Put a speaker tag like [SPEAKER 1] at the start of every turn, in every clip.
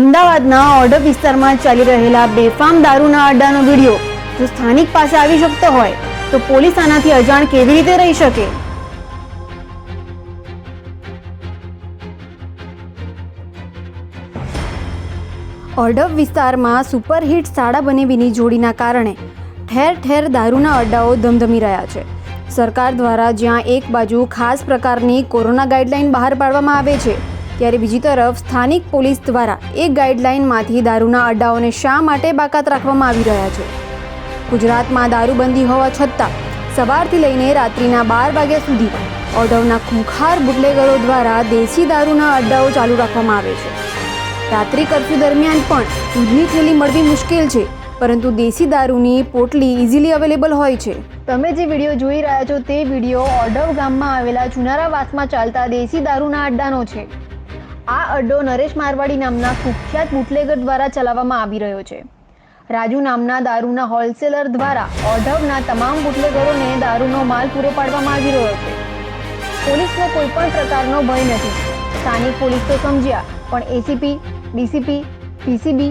[SPEAKER 1] અમદાવાદના ઓર્ડર વિસ્તારમાં ચાલી રહેલા બેફામ દારૂના અડ્ડાનો વીડિયો જો સ્થાનિક પાસે આવી શકતો હોય, તો પોલીસ આનાથી અજાણ કેવી રીતે રહી શકે? ઓર્ડર વિસ્તારમાં સુપરહિટ શાળા બનેવીની જોડીના કારણે ઠેર ઠેર દારૂના અડ્ડાઓ ધમધમી રહ્યા છે. સરકાર દ્વારા જ્યાં એક બાજુ ખાસ પ્રકારની કોરોના ગાઈડલાઈન બહાર પાડવામાં આવે છે ત્યારે બીજી તરફ સ્થાનિક પોલીસ દ્વારા એક ગાઈડલાઇનમાંથી દારૂના અડ્ડાઓને શા માટે બાકાત રાખવામાં આવી રહ્યા છે? ગુજરાતમાં દારૂબંધી હોવા છતાં સવારથી લઈને રાત્રિના બાર વાગ્યા સુધી ઓઢવના ખૂંખાર બુટલેગરો દ્વારા દેશી દારૂના અડ્ડાઓ ચાલુ રાખવામાં આવે છે. રાત્રિ કર્ફ્યુ દરમિયાન પણ દૂધની થેલી મળવી મુશ્કેલ છે, પરંતુ દેશી દારૂની પોટલી ઇઝીલી અવેલેબલ હોય છે. તમે જે વીડિયો જોઈ રહ્યા છો તે વીડિયો ઓડવ ગામમાં આવેલા ચુનારાવાસમાં ચાલતા દેશી દારૂના અડ્ડાનો છે. આ અડ્ડો નરેશ મારવાડી નામના કુખ્યાત બુટલેગર દ્વારા ચલાવવામાં આવી રહ્યો છે. રાજુ નામના દારૂના હોલસેલર દ્વારા ઓઢવના તમામ બુટલેગરોને દારૂનો માલ પૂરો પાડવામાં આવી રહ્યો છે. પોલીસનો કોઈ પણ પ્રકારનો ભય નથી. સ્થાનિક પોલીસ તો સમજ્યા, પણ ACP DCP PCB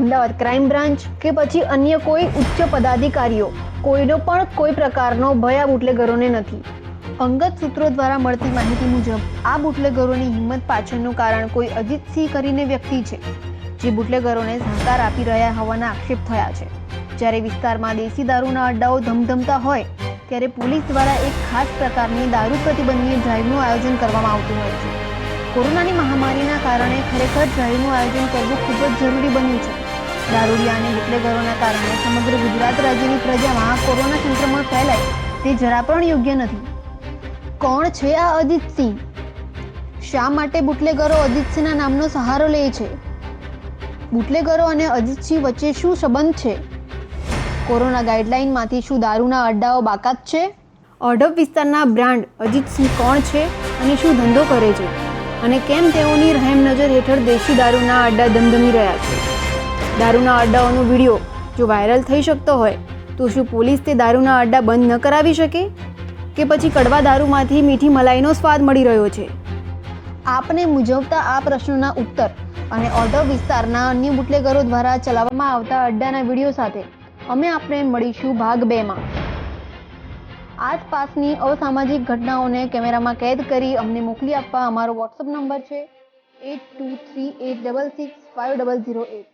[SPEAKER 1] Ahmedabad crime branch કે પછી અન્ય કોઈ ઉચ્ચ પદાધિકારીઓ, કોઈનો પણ કોઈ પ્રકારનો ભય આ બુટલેગરોને નથી. અંગત સૂત્રો દ્વારા મળતી માહિતી મુજબ, આ બુટલેગરોની હિંમત પાછળનું કારણ કોઈ અજીતસિંહ કરીને વ્યક્તિ છે, જે બુટલેગરોને સહકાર આપી રહ્યા હોવાના આક્ષેપ થયા છે. જ્યારે વિસ્તારમાં દેશી દારૂના અડ્ડાઓ ધમધમતા હોય, ત્યારે પોલીસ દ્વારા એક ખાસ પ્રકારની દારૂ પ્રતિબંધની ડ્રાઈવનું આયોજન કરવામાં આવતું હોય છે. કોરોનાની મહામારીના કારણે ખરેખર ડ્રાઈવનું આયોજન કરવું ખૂબ જ જરૂરી બન્યું છે. દારૂડિયા અને બુટલેગરોના કારણે સમગ્ર ગુજરાત રાજ્યની પ્રજામાં કોરોના સંક્રમણ ફેલાય, તે જરા પણ યોગ્ય નથી. કોણ છે આ અદિતસિંહ શા માટે બુટલેગરો અદિતસિંહના નામનો સહારો લે છે? બુટલેગરો અને અદિતસિંહ વચ્ચે શું સંબંધ છે? કોરોના ગાઈડલાઇનમાંથી શું દારૂના અડ્ડાઓ બાકાત છે? ઓઢવ વિસ્તારના બ્રાન્ડ અજીતસિંહ કોણ છે અને શું ધંધો કરે છે? અને કેમ તેઓની રહેમ નજર હેઠળ દેશી દારૂના અડ્ડા ધમધમી રહ્યા છે? દારૂના અડ્ડાઓનો વીડિયો જો વાયરલ થઈ શકતો હોય, તો શું પોલીસ તે દારૂના અડ્ડા બંધ ન કરાવી શકે? કે પછી કડવા દારૂમાંથી મીઠી મલાઈનો સ્વાદ મળી રહ્યો છે? આપને મૂંઝવતા આ પ્રશ્નોના ઉત્તર અને ઓઢવ વિસ્તારના અન્ય બુટલેગરો દ્વારા ચલાવવામાં આવતા અડ્ડાના વીડિયો સાથે અમે આપને મળીશું ભાગ બેમાં આસપાસની અસામાજિક ઘટનાઓને કેમેરામાં કેદ કરી અમને મોકલી આપવા અમારો વોટ્સઅપ નંબર છે eight two three eight double six five double zero eight